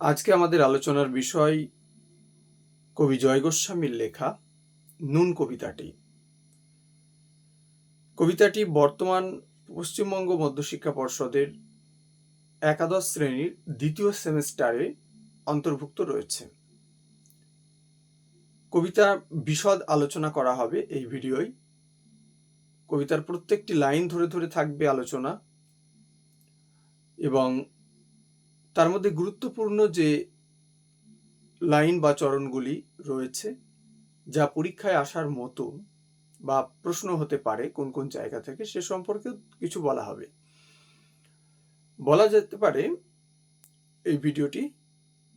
আজকে আমাদের আলোচনার বিষয় কবি জয় গোস্বামীর লেখা নুন কবিতাটি। কবিতাটি বর্তমান পশ্চিমবঙ্গ মধ্যশিক্ষা পর্ষদের একাদশ শ্রেণির দ্বিতীয় সেমিস্টারে অন্তর্ভুক্ত রয়েছে। কবিতা বিশদ আলোচনা করা হবে এই ভিডিওয়। কবিতার প্রত্যেকটি লাইন ধরে ধরে থাকবে আলোচনা এবং তার মধ্যে গুরুত্বপূর্ণ যে লাইন বা চরণগুলি রয়েছে, যা পরীক্ষায় আসার মতো বা প্রশ্ন হতে পারে কোন কোন জায়গা থেকে, সে সম্পর্কে কিছু বলা হবে। বলা যেতে পারে এই ভিডিওটি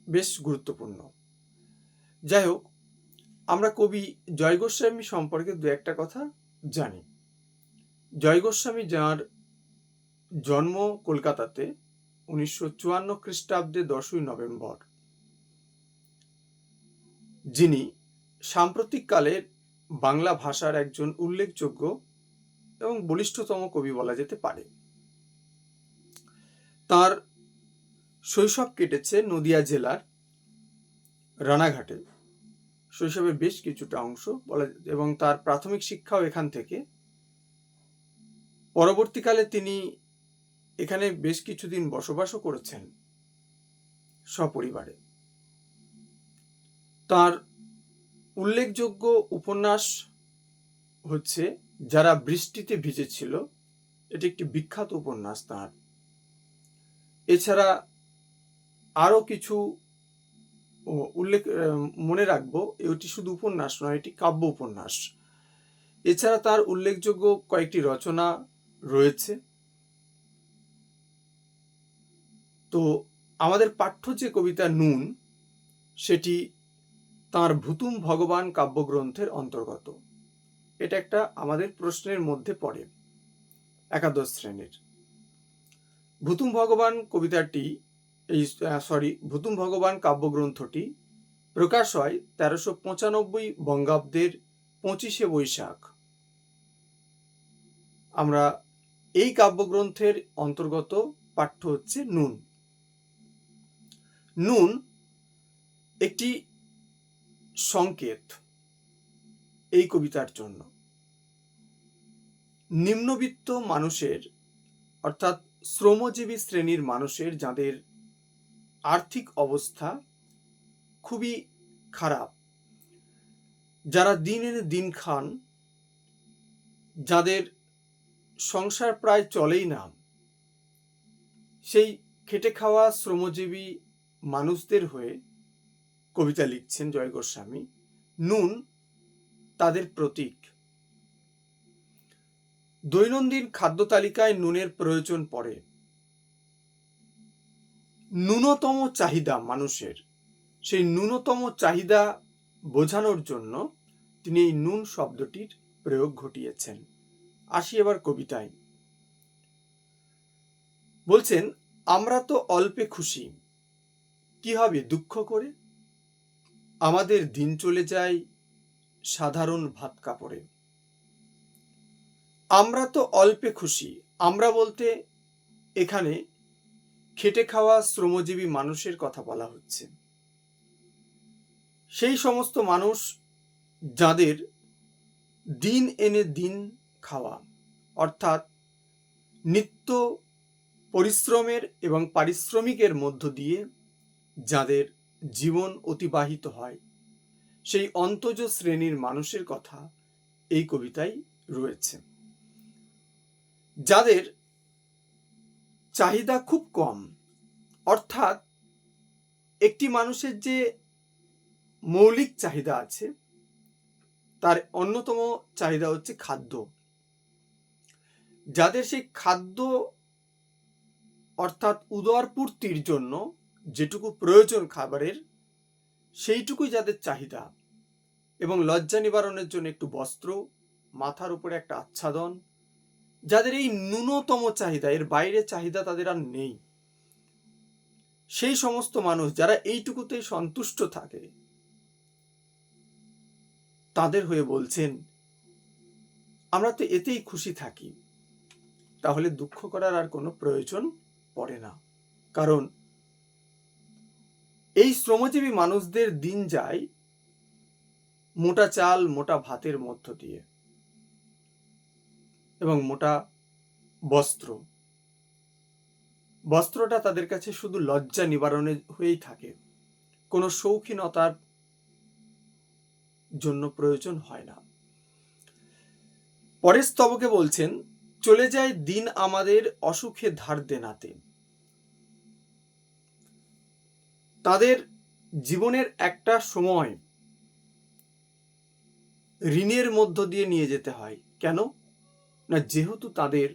বেশ গুরুত্বপূর্ণ। যাই হোক, আমরা কবি জয় গোস্বামী সম্পর্কে দু একটা কথা জানি। জয় গোস্বামী যাঁর জন্ম কলকাতাতে উনিশশো চুয়ান্ন খ্রিস্টাব্দে দশই নভেম্বর, যিনি সাম্প্রতিককালের বাংলা ভাষার একজন উল্লেখযোগ্য এবং বলিষ্ঠতম কবি বলা যেতে পারে। তার শৈশব কেটেছে নদিয়া জেলার রানাঘাটে। শৈশবের বেশ কিছুটা অংশ বলা এবং তার প্রাথমিক শিক্ষাও এখান থেকে। পরবর্তীকালে তিনি এখানে বেশ কিছুদিন বসবাসও করেছেন সপরিবারে। তার উল্লেখযোগ্য উপন্যাস হচ্ছে, যারা বৃষ্টিতে ভিজেছিল, এটি একটি বিখ্যাত উপন্যাস তার। এছাড়া আরও কিছু উল্লেখ মনে রাখব, এটি শুধু উপন্যাস নয়, এটি কাব্য উপন্যাস। এছাড়া তার উল্লেখযোগ্য কয়েকটি রচনা রয়েছে। তো আমাদের পাঠ্য যে কবিতা নুন, সেটি তার ভুতুম ভগবান কাব্যগ্রন্থের অন্তর্গত। এটা একটা আমাদের প্রশ্নের মধ্যে পড়ে, একাদশ শ্রেণির। ভুতুম ভগবান কবিতাটি, এই সরি ভুতুম ভগবান কাব্যগ্রন্থটি প্রকাশ হয় তেরোশো পঁচানব্বই বঙ্গাব্দের পঁচিশে বৈশাখ। আমরা এই কাব্যগ্রন্থের অন্তর্গত পাঠ্য হচ্ছে নুন। নুন একটি সংকেত এই কবিতার জন্য। নিম্নবিত্ত মানুষের অর্থাৎ শ্রমজীবী শ্রেণির মানুষের যাদের আর্থিক অবস্থা খুবই খারাপ, যারা দিন এনে দিন খান, যাদের সংসার প্রায় চলেই না, সেই খেটে খাওয়া শ্রমজীবী মানুষদের হয়ে কবিতা লিখছেন জয় গোস্বামী। নুন তাদের প্রতীক। দৈনন্দিন খাদ্য তালিকায় নুনের প্রয়োজন পড়ে। ন্যূনতম চাহিদা মানুষের। সেই ন্যূনতম চাহিদা বোঝানোর জন্য তিনি এই নুন শব্দটির প্রয়োগ ঘটিয়েছেন। আসি এবার কবিতায়। বলছেন, আমরা তো অল্পে খুশি। কি হবে দুঃখ করে? আমাদের দিন চলে যায় সাধারণ ভাত কাপড়ে। আমরা তো অল্পে খুশি। আমরা বলতে এখানে খেটে খাওয়া শ্রমজীবী মানুষের কথা বলা হচ্ছে। সেই সমস্ত মানুষ যাদের দিন এনে দিন খাওয়া, অর্থাৎ নিত্য পরিশ্রমের এবং পারিশ্রমিকের মধ্য দিয়ে যাদের জীবন অতিবাহিত হয়, সেই অন্তজ শ্রেণির মানুষের কথা এই কবিতায় রয়েছে। যাদের চাহিদা খুব কম, অর্থাৎ একটি মানুষের যে মৌলিক চাহিদা আছে, তার অন্যতম চাহিদা হচ্ছে খাদ্য। যাদের সেই খাদ্য অর্থাৎ উদরপূর্তির জন্য যেটুকু প্রয়োজন খাবারের, সেইটুকুই যাদের চাহিদা এবং লজ্জা নিবারণের জন্য একটু বস্ত্র, মাথার উপরে একটা আচ্ছাদন, যাদের এই ন্যূনতম চাহিদা, এর বাইরে চাহিদা তাদের আর নেই। সেই সমস্ত মানুষ যারা এইটুকুতেই সন্তুষ্ট থাকে, তাদের হয়ে বলছেন, আমরা তো এতেই খুশি থাকি, তাহলে দুঃখ করার আর কোনো প্রয়োজন পড়ে না। কারণ এই শ্রমজীবী মানুষদের দিন যায় মোটা চাল, মোটা ভাতের মধ্য দিয়ে এবং মোটা বস্ত্র। বস্ত্রটা তাদের কাছে শুধু লজ্জা নিবারণে হয়েই থাকে। কোনো শৌখিনতার জন্য প্রয়োজন হয় না। পরের স্তবকে বলছেন, চলে যায় দিন আমাদের অসুখে ধার দেনাতে। তাদের জীবনের একটা সময় ঋণের মধ্য দিয়ে নিয়ে যেতে হয়। কেন? না, যেহেতু তাদের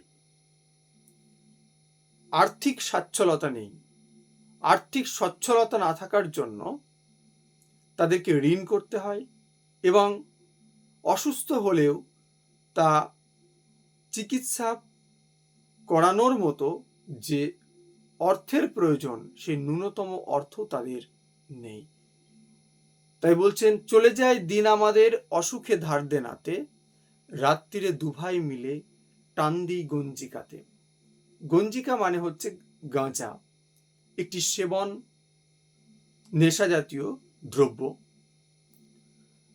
আর্থিক সচ্ছলতা নেই। আর্থিক সচ্ছলতা না থাকার জন্য তাদেরকে ঋণ করতে হয় এবং অসুস্থ হলেও তা চিকিৎসা করানোর মতো যে অর্থের প্রয়োজন সেই ন্যূনতম অর্থ তাদের নেই। তাই বলছেন, চলে যায় দিন আমাদের অসুখে ধার দেনাতে, রাত্রিরে দুভাই মিলে টান্দি গঞ্জিকাতে। গঞ্জিকা মানে হচ্ছে গাঁজা, একটি সেবন নেশা জাতীয় দ্রব্য।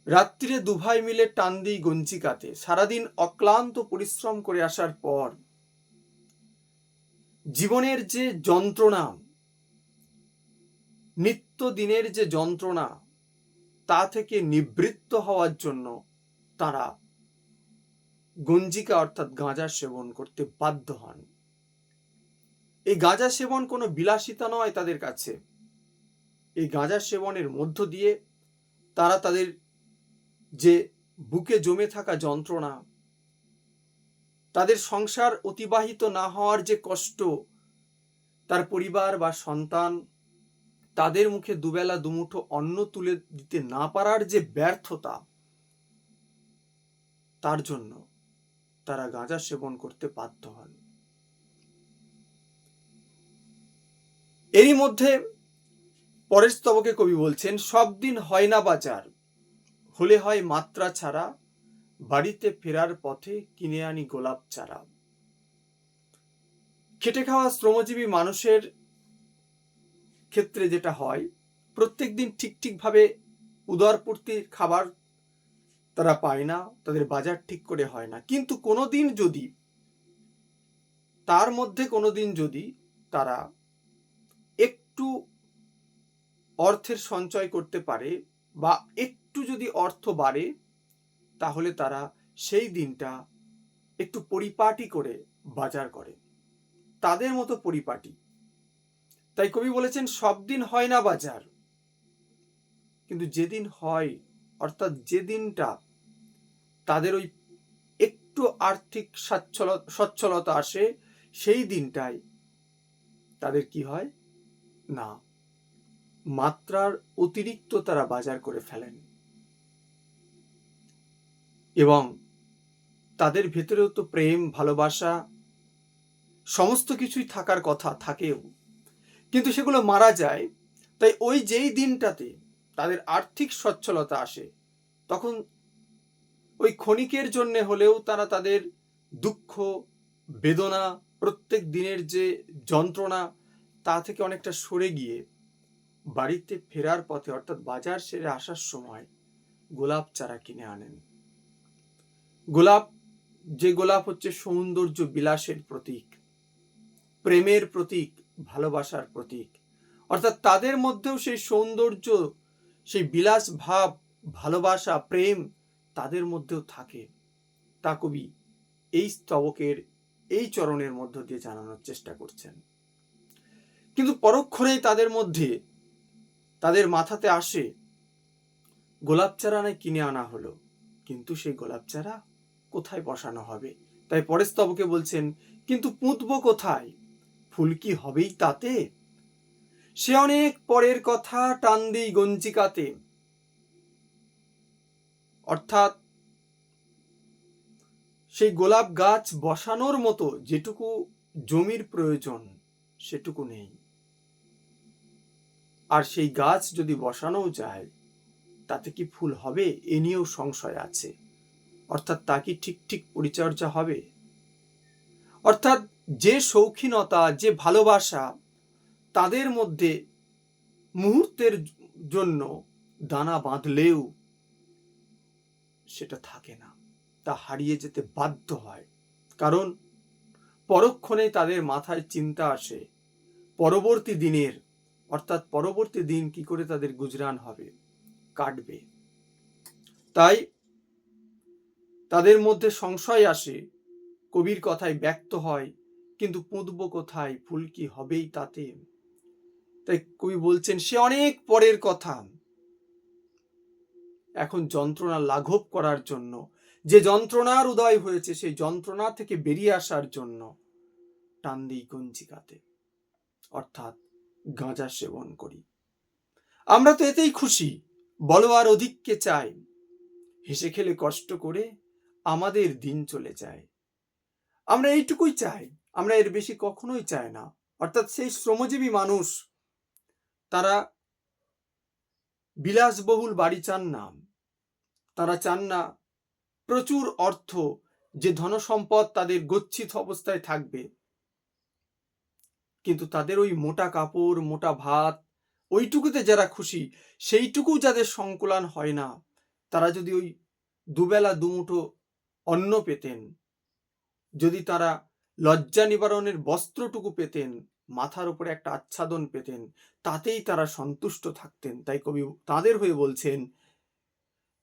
রাত্রিরে দুভাই মিলে টান্দি গঞ্জিকাতে, সারাদিন অক্লান্ত পরিশ্রম করে আসার পর জীবনের যে যন্ত্রণা নিত্য দিনের যে যন্ত্রণা, তা থেকে নিবৃত্ত হওয়ার জন্য তারা গঞ্জিকা অর্থাৎ গাঁজা সেবন করতে বাধ্য হন। এই গাঁজা সেবন কোনো বিলাসিতা নয় তাদের কাছে। এই গাঁজা সেবনের মধ্য দিয়ে তারা তাদের যে বুকে জমে থাকা যন্ত্রণা তাদের সংসার অতিবাহিত না হওয়ার যে কষ্ট, তার পরিবার বা সন্তান তাদের মুখে দুবেলা দুমুঠো অন্ন তুলে দিতে না পারার যে ব্যর্থতা, তার জন্য তারা গাঁজা সেবন করতে বাধ্য হন। এরই মধ্যে পরের স্তবকে কবি বলছেন, সব দিন হয় না বাজার, হলে হয় মাত্রা ছাড়া বাড়িতে ফেরার পথে কিনে আনি গোলাপ চারা। খেটে খাওয়া শ্রমজীবী মানুষের ক্ষেত্রে যেটা হয়, প্রত্যেক দিন ঠিক ঠিকভাবে উদরপূর্তির খাবার তারা পায় না, তাদের বাজার ঠিক করে হয় না। কিন্তু কোনো দিন যদি, তার মধ্যে কোনো দিন যদি তারা একটু অর্থের সঞ্চয় করতে পারে বা একটু যদি অর্থ বাড়ে তাহলে তারা সেই দিনটা একটু পরিপাটি করে বাজার করে। তাদের মতো পরিপাটি। তাই কবি বলেছেন, সব দিন হয় না বাজার। কিন্তু যেদিন হয়, অর্থাৎ যে দিনটা, তাদের ওই একটু আর্থিক সচ্ছল সচ্ছলতা আসে, সেই দিনটাই তাদের কি হয়? না। মাত্রার অতিরিক্ত তারা বাজার করে ফেলেন। এবং তাদের ভেতরেও তো প্রেম, ভালোবাসা, সমস্ত কিছুই থাকার কথা থাকেও। কিন্তু সেগুলো মারা যায়, তাই ওই যেই দিনটাতে তাদের আর্থিক সচ্ছলতা আসে, তখন ওই ক্ষণিকের জন্যে হলেও তারা তাদের দুঃখ, বেদনা, প্রত্যেক দিনের যে যন্ত্রণা, তা থেকে অনেকটা সরে গিয়ে বাড়িতে ফেরার পথে অর্থাৎ বাজার সেরে আসার সময় গোলাপ চারা কিনে আনেন। গোলাপ, যে গোলাপ হচ্ছে সৌন্দর্য বিলাসের প্রতীক, প্রেমের প্রতীক, ভালোবাসার প্রতীক। অর্থাৎ তাদের মধ্যেও সেই সৌন্দর্য, সেই বিলাস ভাব, ভালোবাসা, প্রেম তাদের মধ্যেও থাকে। তা কবি এই স্তবকের, এই চরণের মধ্য দিয়ে জানানোর চেষ্টা করছেন। কিন্তু পরক্ষণেই তাদের মধ্যে, তাদের মাথাতে আসে গোলাপ চারা নয় কিনে আনা হলো? কিন্তু সেই গোলাপ চারা কোথায় বসানো হবে? তাই পরের স্তবকে বলছেন, কিন্তু পুঁতব কোথায়? ফুল কি হবেই তাতে? সে অনেক পরের কথা টান দিই গঞ্জিকাতে। অর্থাৎ সেই গোলাপ গাছ বসানোর মতো যেটুকু জমির প্রয়োজন, সেটুকু নেই। আর সেই গাছ যদি বসানো যায়, তাতে কি ফুল হবে? এ নিয়েও সংশয় আছে। অর্থাৎ তা কি ঠিক ঠিক পরিচর্যা হবে? অর্থাৎ যে শৌখিনতা, যে ভালোবাসা তাদের মধ্যে মুহূর্তের জন্য দানা বাঁধলেও সেটা থাকে না। তা হারিয়ে যেতে বাধ্য হয়। কারণ পরক্ষণে তাদের মাথায় চিন্তা আসে, পরবর্তী দিনের, অর্থাৎ পরবর্তী দিন কি করে তাদের গুজরান হবে, কাটবে। তাই তাদের মধ্যে সংশয় আসে। কবির কথায় ব্যক্ত হয়, কিন্তু পুঁতব কোথায় ফুল কি হবেই তাতে? তাই কবি বলছেন, সে অনেক পরের কথা। এখন যন্ত্রণা লাঘব করার জন্য, যে যন্ত্রণার উদয় হয়েছে, সেই যন্ত্রণা থেকে বেরিয়ে আসার জন্য টান দিই গঞ্জিকাতে, অর্থাৎ গাঁজা সেবন করি। আমরা তো এতেই খুশি, বলো আর অধিককে চাই। হেসে খেলে কষ্ট করে আমাদের দিন চলে যায়। আমরা এইটুকুই চাই, আমরা এর বেশি কখনোই চাই না। অর্থাৎ সেই শ্রমজীবী মানুষ, তারা বিলাসবহুল বাড়ি চান না। তারা চান না প্রচুর অর্থ, যে ধনসম্পদ তাদের গচ্ছিত অবস্থায় থাকবে। কিন্তু তাদের ওই মোটা কাপড়, মোটা ভাত, ওইটুকুতে যারা খুশি সেইটুকু যাদের সংকুলান হয় না, তারা যদি ওই দুবেলা দুমুঠো অন্ন পেতেন। যদি তারা লজ্জা নিবারণের বস্ত্রটুকু পেতেন, মাথার উপরে একটা আচ্ছাদন পেতেন, তাতেই তারা সন্তুষ্ট থাকতেন। তাই কবি তাদের হয়ে বলছেন,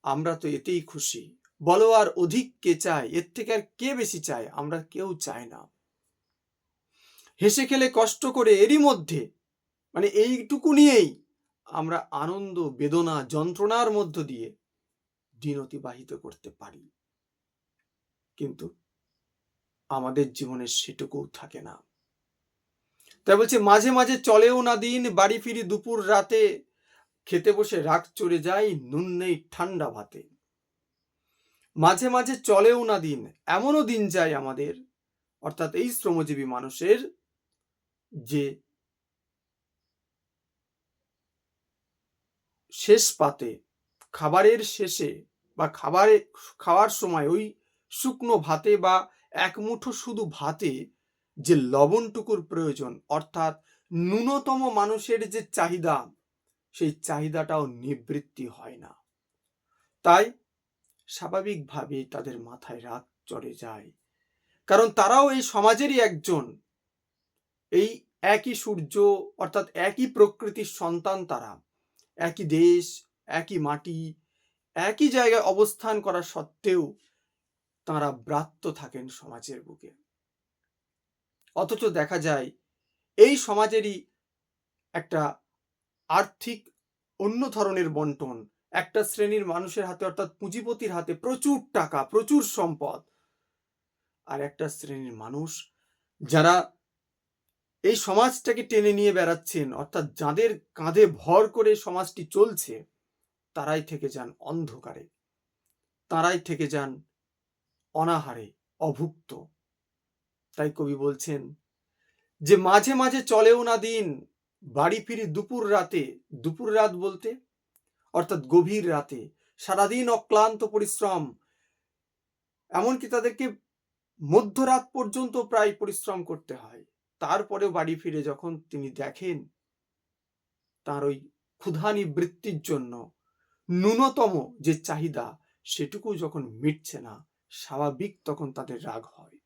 আমরা তো এতেই খুশি। বলো আর অধিক কে চায়? এর থেকে আর কে বেশি চায়? আমরা কেউ চাই না। হেসে খেলে কষ্ট করে এরই মধ্যে মানে এইটুকু নিয়েই আমরা আনন্দ, বেদনা, যন্ত্রণার মধ্য দিয়ে দিন অতিবাহিত করতে পারি। কিন্তু আমাদের জীবনে সেটুকুও থাকে না। তাই বলছে, মাঝে মাঝে চলেও না দিন, বাড়ি ফিরি দুপুর রাতে, খেতে বসে রাগ চড়ে যায় নুন নেই ঠান্ডা ভাতে। মাঝে মাঝে চলেও না দিন, এমনও দিন যায় আমাদের, অর্থাৎ এই শ্রমজীবী মানুষের, যে শেষ পাতে, খাবারের শেষে বা খাবারে, খাওয়ার সময় ওই শুকনো ভাতে বা এক মুঠো শুধু ভাতে যে লবণটুকুর প্রয়োজন, অর্থাৎ ন্যূনতম মানুষের যে চাহিদা, সেই চাহিদাটাও নিবৃত্তি হয় না। তাই স্বাভাবিকভাবেই তাদের মাথায় রাগ চড়ে যায়। কারণ তারাও এই সমাজেরই একজন। এই একই সূর্য, অর্থাৎ একই প্রকৃতির সন্তান তারা। একই দেশ, একই মাটি, একই জায়গায় অবস্থান করা সত্ত্বেও তারা ব্রাত্য থাকেন সমাজের বুকে। অথচ দেখা যায়, এই সমাজেরই একটা আর্থিক অন্য ধরনের বন্টন। একটা শ্রেণির মানুষের হাতে, অর্থাৎ পুঁজিপতির হাতে প্রচুর টাকা, প্রচুর সম্পদ। আর একটা শ্রেণির মানুষ, যারা এই সমাজটাকে টেনে নিয়ে বেড়াচ্ছেন, অর্থাৎ যাদের কাঁধে ভর করে সমাজটি চলছে, তারাই থেকে যান অন্ধকারে। তারাই থেকে যান অনাহারে, অভুক্ত। তাই কবি বলছেন, যে মাঝে মাঝে চলেও না দিন, বাড়ি ফিরি দুপুর রাতে, দুপুর রাত বলতে, অর্থাৎ গভীর রাতে, সারাদিন অক্লান্ত পরিশ্রম, এমনকি তাদেরকে মধ্যরাত পর্যন্ত প্রায় পরিশ্রম করতে হয়। তারপরেও বাড়ি ফিরে যখন তিনি দেখেন, তার ওই ক্ষুধা নিবৃত্তির জন্য ন্যূনতম যে চাহিদা, সেটুকু যখন মিটছে না স্বাভাবিক তখন তাদের রাগ হয়।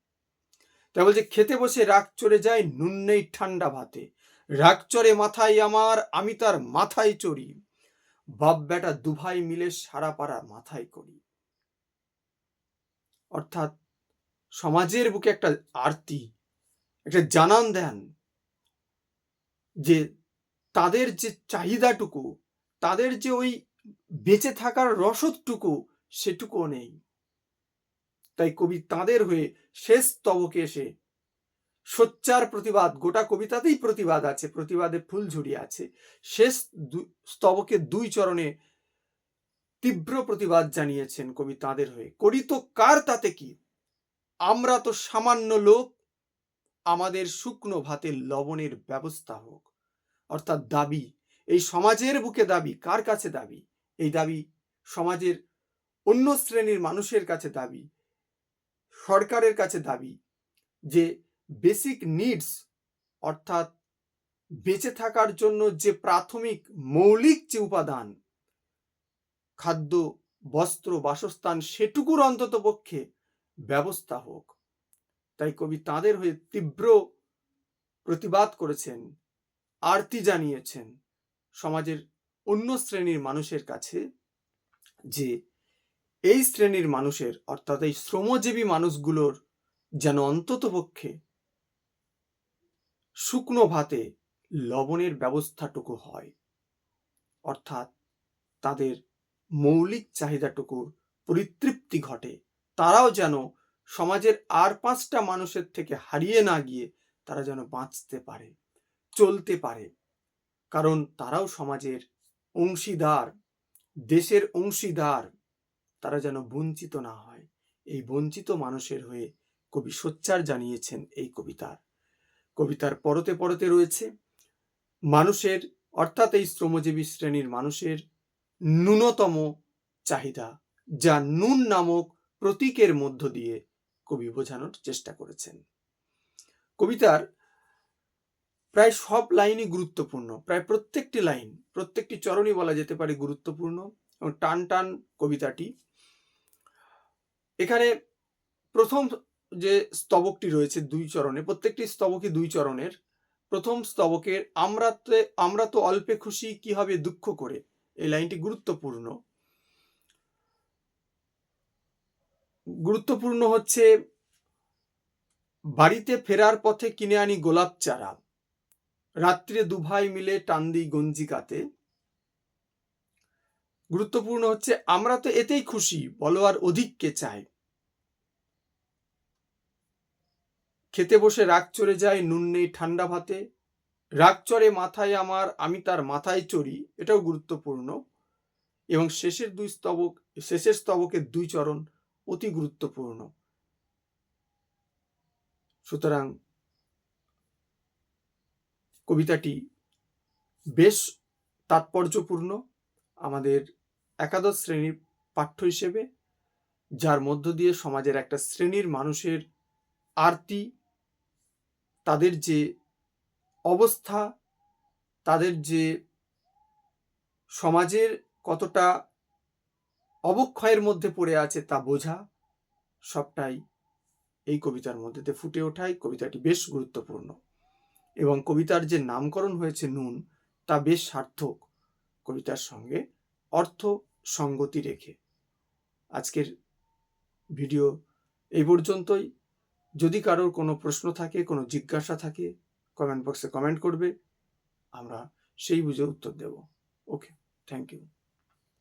তাই বলছে খেতে বসে রাগ চড়ে যায়, নুন নেই ঠান্ডা ভাতে। রাগ চড়ে মাথায় আমার, আমি তার মাথায় চড়ি। বাপ বেটা দুভাই মিলে সারা পাড়া মাথায় করি। অর্থাৎ সমাজের বুকে একটা আরতি, একটা জানান দেন যে, তাদের যে চাহিদাটুকু, তাদের যে ওই বেঁচে থাকার রসদটুকু, সেটুকুও নেই। তাই কবি তাদের হয়ে শেষ স্তবকে এসে সোচ্চার প্রতিবাদ, গোটা কবিতাতেই প্রতিবাদ আছে, প্রতিবাদে ফুল ঝুড়িয়ে আছে। শেষ স্তবকে দুই চরণে তীব্র প্রতিবাদ জানিয়েছেন কবি তাদের হয়ে। করি তো কার তাতে কি? আমরা তো সামান্য লোক, আমাদের শুকনো ভাতে লবণের ব্যবস্থা হোক। অর্থাৎ দাবি, এই সমাজের বুকে দাবি, কার কাছে দাবি? এই দাবি সমাজের অন্য শ্রেণির মানুষের কাছে দাবি। সরকারের কাছে দাবি যে বেসিক নিডস অর্থাৎ বেঁচে থাকার জন্য যে প্রাথমিক মৌলিক যে উপাদান, খাদ্য, বস্ত্র, বাসস্থান, সেটুকুর অন্তত পক্ষে ব্যবস্থা হোক। তাই কবি তাঁদের হয়ে তীব্র প্রতিবাদ করেছেন, আরতি জানিয়েছেন সমাজের অন্য শ্রেণির মানুষের কাছে যে এই শ্রেণির মানুষের, অর্থাৎ এই শ্রমজীবী মানুষগুলোর যেন অন্ততপক্ষে শুকনো ভাতে লবণের ব্যবস্থাটুকু হয়, অর্থাৎ তাদের মৌলিক চাহিদাটুকুর পরিতৃপ্তি ঘটে, তারাও যেন সমাজের আর পাঁচটা মানুষের থেকে হারিয়ে না গিয়ে তারা যেন বাঁচতে পারে, চলতে পারে। কারণ তারাও সমাজের অংশীদার, দেশের অংশীদার। তারা যেন বঞ্চিত না হয়। এই বঞ্চিত মানুষের হয়ে কবি সোচ্চার জানিয়েছেন এই কবিতার কবিতার পরতে পরতে রয়েছে, মানুষের, অর্থাৎ এই শ্রমজীবী শ্রেণির মানুষের ন্যূনতম চাহিদা, যা নুন নামক প্রতীকের মধ্য দিয়ে কবি বোঝানোর চেষ্টা করেছেন। কবিতার প্রায় সব লাইনই গুরুত্বপূর্ণ, প্রায় প্রত্যেকটি লাইন, প্রত্যেকটি চরণই বলা যেতে পারে গুরুত্বপূর্ণ এবং টান টান কবিতাটি এখানে প্রথম যে স্তবকটি রয়েছে দুই চরণে, প্রত্যেকটি স্তবকই দুই চরণের। প্রথম স্তবকের আমরা আমরা তো অল্পে খুশি, কি হবে দুঃখ করে? এই লাইনটি গুরুত্বপূর্ণ। গুরুত্বপূর্ণ হচ্ছে, বাড়িতে ফেরার পথে কিনে আনি গোলাপ চারা। রাত্রে দুভাই মিলে টান্দি গঞ্জিকাতে। গুরুত্বপূর্ণ হচ্ছে, আমরা তো এতেই খুশি বলো আর অধিককে চাই। খেতে বসে রাগ চড়ে যায় নুন নেই ঠান্ডা ভাতে। রাগ চড়ে মাথায় আমার, আমি তার মাথায় চড়ি, এটাও গুরুত্বপূর্ণ। এবং শেষের দুই স্তবক, শেষের স্তবকের দুই চরণ অতি গুরুত্বপূর্ণ। সুতরাং কবিতাটি বেশ তাৎপর্যপূর্ণ। আমাদের একাদশ শ্রেণির পাঠ্য হিসেবে, যার মধ্য দিয়ে সমাজের একটা শ্রেণির মানুষের আরতি, তাদের যে অবস্থা, তাদের যে সমাজের কতটা অবক্ষয়ের মধ্যে পড়ে আছে তা বোঝা সবটাই এই কবিতার মধ্যে দিয়ে ফুটে ওঠায়। কবিতাটি বেশ গুরুত্বপূর্ণ এবং কবিতার যে নামকরণ হয়েছে নুন, তা বেশ সার্থক। কবিতার সঙ্গে অর্থ সঙ্গতি রেখে। আজকের ভিডিও এই পর্যন্তই। যদি কারোর কোনো প্রশ্ন থাকে, কোনো জিজ্ঞাসা থাকে কমেন্ট বক্সে কমেন্ট করবে। আমরা সেই বুঝে উত্তর দেব। Okay thank you